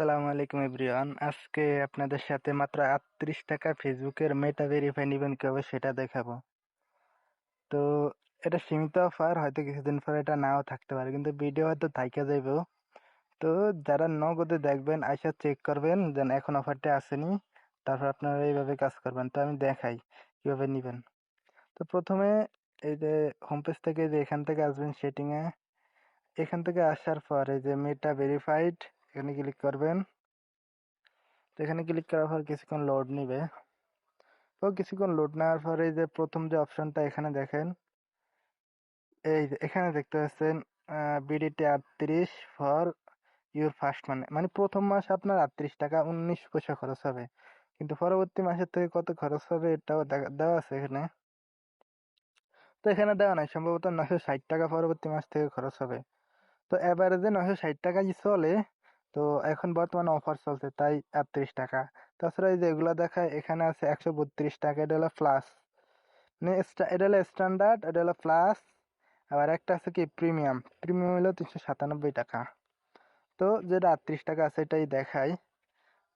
আসসালামু আলাইকুম এভরিওয়ান। আজকে আপনাদের সাথে মাত্র আটত্রিশ টাকা ফেসবুকের মেটা ভেরিফাই নেবেন কীভাবে সেটা দেখাবো। তো এটা সীমিত অফার হয়তো কিছুদিন পরে এটা নাও থাকতে পারে, কিন্তু ভিডিও হয়তো থাইকা যাইব তো যারা নগদে দেখবেন, আইসা চেক করবেন যেন এখন অফারটা আসেনি, তারপর আপনারা এইভাবে কাজ করবেন। তো আমি দেখাই কীভাবে নেবেন। তো প্রথমে এই যে হোম পেজ থেকে যে এখান থেকে আসবেন সেটিংয়ে এখান থেকে আসার পর এই যে মেটা ভেরিফাইড এখানে ক্লিক করবেন। তো এখানে ক্লিক করার পর কিছুক্ষণ লোড নিবে। তো কিছুক্ষণ লোড নেওয়ার পরে যে প্রথম যে অপশনটা এখানে দেখেন, এই এখানে দেখতে পাচ্ছেন বিডিটি আটত্রিশ ফর ইউর ফার্স্ট মানে মানে প্রথম মাস আপনার আটত্রিশ টাকা, উনিশ পয়সা খরচ হবে। কিন্তু পরবর্তী মাসের থেকে কত খরচ হবে এটাও দেওয়া আছে এখানে। তো এখানে দেওয়া নাই, সম্ভবত নশো ষাট টাকা পরবর্তী মাস থেকে খরচ হবে। তো যে নশো ষাট টাকাই চলে। তো এখন বর্তমানে অফার চলছে তাই আটত্রিশ টাকা। তাছাড়া এই যে এগুলো দেখায়, এখানে আছে একশো বত্রিশ টাকা, এটা হলো প্লাস মানে এটা হলো স্ট্যান্ডার্ড এটা হলো প্লাস আবার একটা আছে কি প্রিমিয়াম প্রিমিয়াম হলো তিনশো সাতানব্বই টাকা। তো যেটা আটত্রিশ টাকা আছে, এটাই দেখায়।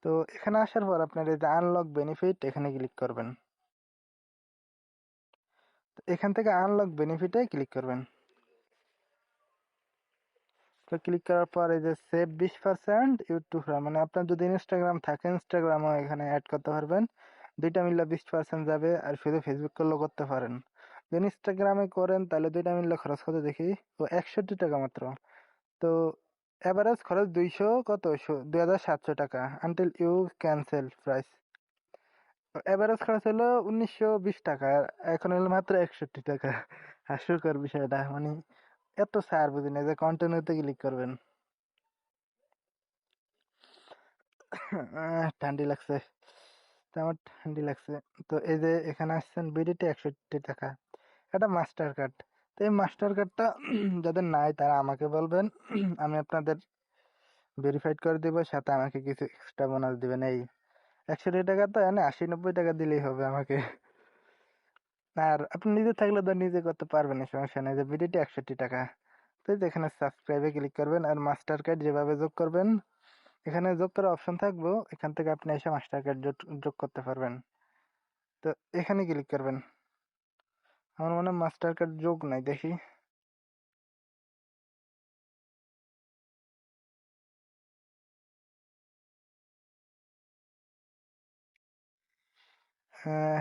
তো এখানে আসার পর আপনার এই যে আনলক বেনিফিট এখানে ক্লিক করবেন। এখান থেকে আনলক বেনিফিটে ক্লিক করবেন। তো ক্লিক করার পর এই যে সেভ বিশ পার্সেন্ট ইউটিউব মানে আপনার যদি ইনস্টাগ্রাম থাকে ইনস্টাগ্রামও এখানে অ্যাড করতে পারবেন। দুইটা মিললে বিশ পার্সেন্ট যাবে আর শুধু ফেসবুক করলেও করতে পারেন। যদি ইনস্টাগ্রামে করেন, তাহলে দুইটা মিললে খরচ কত দেখি? ও একষট্টি টাকা মাত্র। তো অ্যাভারেজ খরচ দুইশো কত? দুই হাজার সাতশো টাকা until you cancel price average খরচ হলো উনিশশো বিশ টাকা এখন হলো মাত্র একষট্টি টাকা। হাস্যকর বিষয়টা মানে এত স্যার বুঝি না যে কন্টিনিউতে ক্লিক করবেন। ঠান্ডি লাগছে। আমার ঠান্ডি লাগছে। তো এই যে এখানে আসছেন বিডিটি একষট্টি টাকা। এটা মাস্টার কার্ড তো এই মাস্টার কার্ডটা যাদের নাই তারা আমাকে বলবেন, আমি আপনাদের ভেরিফাইড করে দিব, সাথে আমাকে কিছু এক্সট্রা বোনাস দিবেন। এই একষট্টি টাকা তো এনে আশি নব্বই টাকা দিলেই হবে আমাকে। আর আপনি নিজে থাকলে তো নিজে করতে পারবেন না সমস্যা নেই। যে ভিডিওটি একষট্টি টাকা। তো এখানে সাবস্ক্রাইবে ক্লিক করবেন আর মাস্টার কার্ড যেভাবে যোগ করবেন, এখানে যোগ করার অপশন থাকব। এখান থেকে আপনি এসে মাস্টার কার্ড যোগ করতে পারবেন। তো এখানে ক্লিক করবেন। আমার মনে হয় মাস্টার কার্ড যোগ নাই, দেখি।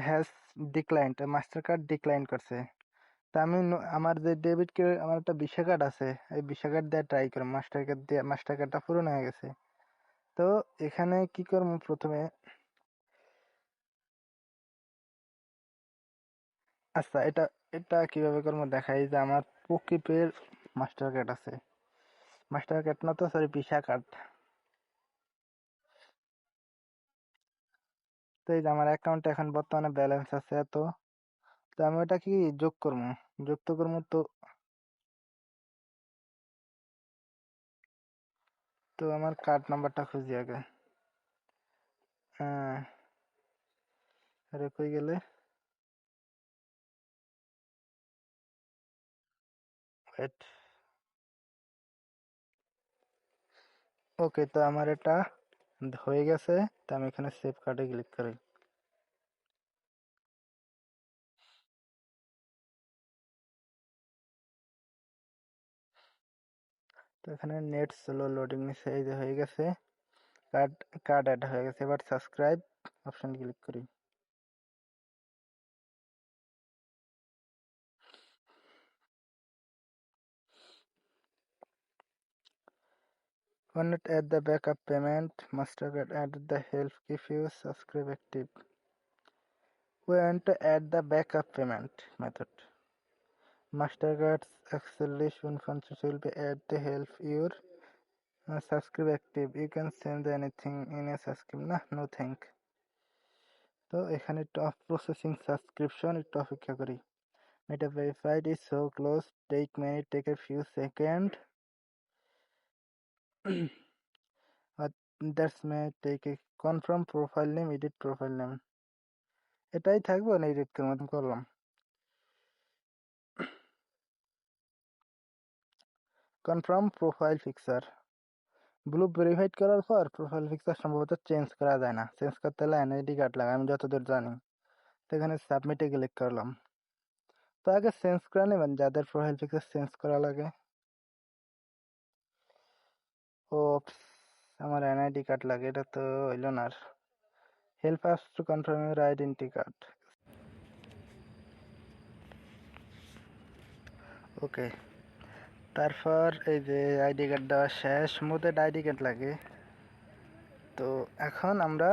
Has declined Mastercard decline করছে। তা আমি আমার যে ডেবিট কার্ড আমার একটা ভিসা কার্ড আছে, এই ভিসা কার্ড দিয়ে ট্রাই করব মাস্টার কার্ড দিয়ে মাস্টার কার্ডটা পুরনো হয়ে গেছে। তো এখানে কি করব প্রথমে? আচ্ছা এটা এটা কীভাবে করব দেখাই, যে আমার পকিপের মাস্টার কার্ড আছে। মাস্টার কার্ড না তো সরি ভিসা কার্ড তো এই যে আমার অ্যাকাউন্টে এখন বর্তমানে ব্যালেন্স আছে এত, তো আমি ওটা কি যোগ করব? যুক্ত করব তো তো আমার কার্ড নাম্বারটা খুঁজি আগে। হ্যাঁ আরে কই গেলে? ওকে তো আমার এটা হয়ে গেছে, তো আমি এখানে সেভ কার্ডে ক্লিক করি। তো এখানে নেট স্লো লোডিং এই হয়ে গেছে কার্ড কার্ড অ্যাড হয়ে গেছে, এবার সাবস্ক্রাইব অপশন ক্লিক করি। When not add the backup payment, MasterCard added the help if you subscribe active. We want to add the backup payment method. MasterCard's acceleration function will be add to help your uh, subscribe active. You can send anything in a subscribe. না no thank. তো এখানে top processing subscription একটু অপেক্ষা করি এটা verified is so close take minute take a few second that's may take a confirm profile name edit profile name এটাই থাকবে, না এডিট মতন করলাম? Confirm profile picture blue verified করার পর প্রোফাইল পিকচার সম্ভবত চেঞ্জ করা যায় না। চেঞ্জ করতে হলে এনআইডি কার্ড লাগে, আমি যতদূর জানি। তো এখানে সাবমিটে ক্লিক করলাম। তো আগে চেঞ্জ করে নেবেন, যাদের প্রোফাইল পিকচার চেঞ্জ করা লাগে। ও আমার এনআইডি কার্ড লাগে, এটা তো হইল না আর। Help us to confirm your identity card okay তারপর এই যে আইডি কার্ড দেওয়া শেষ, মোদের আইডি কার্ড লাগে। তো এখন আমরা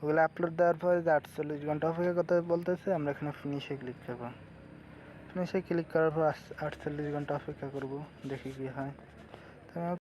ওগুলো আপলোড দেওয়ার পরে যে আটচল্লিশ ঘণ্টা অপেক্ষা করতে বলতেছে, আমরা এখানে ফিনিশে ক্লিক করব। ফিনিশে ক্লিক করার পর আটচল্লিশ ঘণ্টা অপেক্ষা করব, দেখি কি হয়।